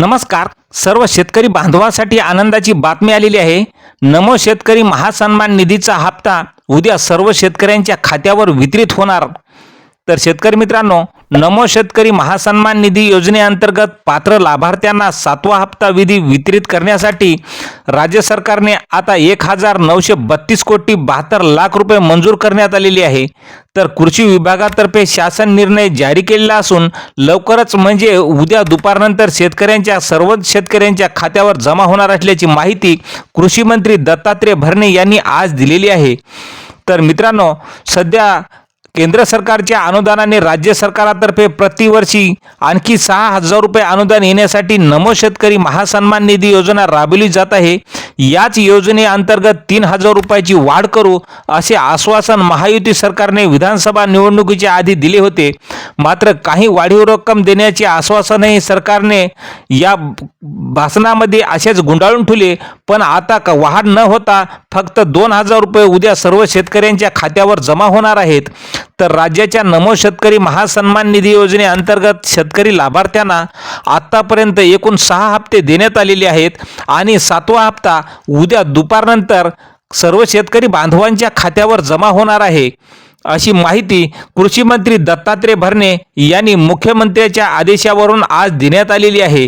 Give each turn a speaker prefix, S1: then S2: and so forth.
S1: नमस्कार. सर्व शेतकरी बांधवासाठी आनंदाची बातमी आलेली आहे. नमो शेतकरी महासन्मान निधीचा हप्ता उद्या सर्व शेतकऱ्यांच्या खात्यावर वितरित होणार. तर शेतकरी मित्रांनो नमो शेतकरी महासन्मान निधी योजनेअंतर्गत पात्र लाभार्थ्यांना सातवा हप्ता विधी वितरित करण्यासाठी राज्य सरकारने आता एक हजार नऊशे बत्तीस कोटी बहात्तर लाख रुपये मंजूर करण्यात आलेली आहे. तर कृषी विभागातर्फे शासन निर्णय जारी केलेला असून लवकरच म्हणजे उद्या दुपारनंतर शेतकऱ्यांच्या सर्वच शेतकऱ्यांच्या खात्यावर जमा होणार असल्याची माहिती कृषी मंत्री दत्तात्रय भरणे यांनी आज दिलेली आहे. तर मित्रांनो सध्या केंद्र सरकारच्या अनुदानाने राज्य सरकारातर्फे प्रतिवर्षी आणखी सहा हजार रुपये अनुदान येण्यासाठी नमो शेतकरी महासन्मान निधी योजना राबवली जात आहे. याच योजनेअंतर्गत तीन हजार रुपयाची वाढ करू असे आश्वासन महायुती सरकारने विधानसभा निवडणुकीच्या आधी दिले होते. मात्र काही वाढीव रक्कम देण्याचे आश्वासनही सरकारने या भाषणामध्ये असेच गुंडाळून ठेवले. पण आता क- वाढ न होता फक्त दोन हजार रुपये उद्या सर्व शेतकऱ्यांच्या खात्यावर जमा होणार आहेत. तर राज्याच्या नमो शेतकरी महासन्मान निधी योजनेअंतर्गत शेतकरी लाभार्थ्यांना आत्तापर्यंत एकूण सहा हप्ते देण्यात आलेले आहेत आणि सातवा हप्ता उद्या दुपारनंतर सर्व शेतकरी बांधवांच्या खात्यावर जमा होणार आहे. अशी माहिती कृषी मंत्री दत्तात्रय भरणे यांनी मुख्यमंत्र्याच्या आदेशावरून आज देण्यात आलेली आहे.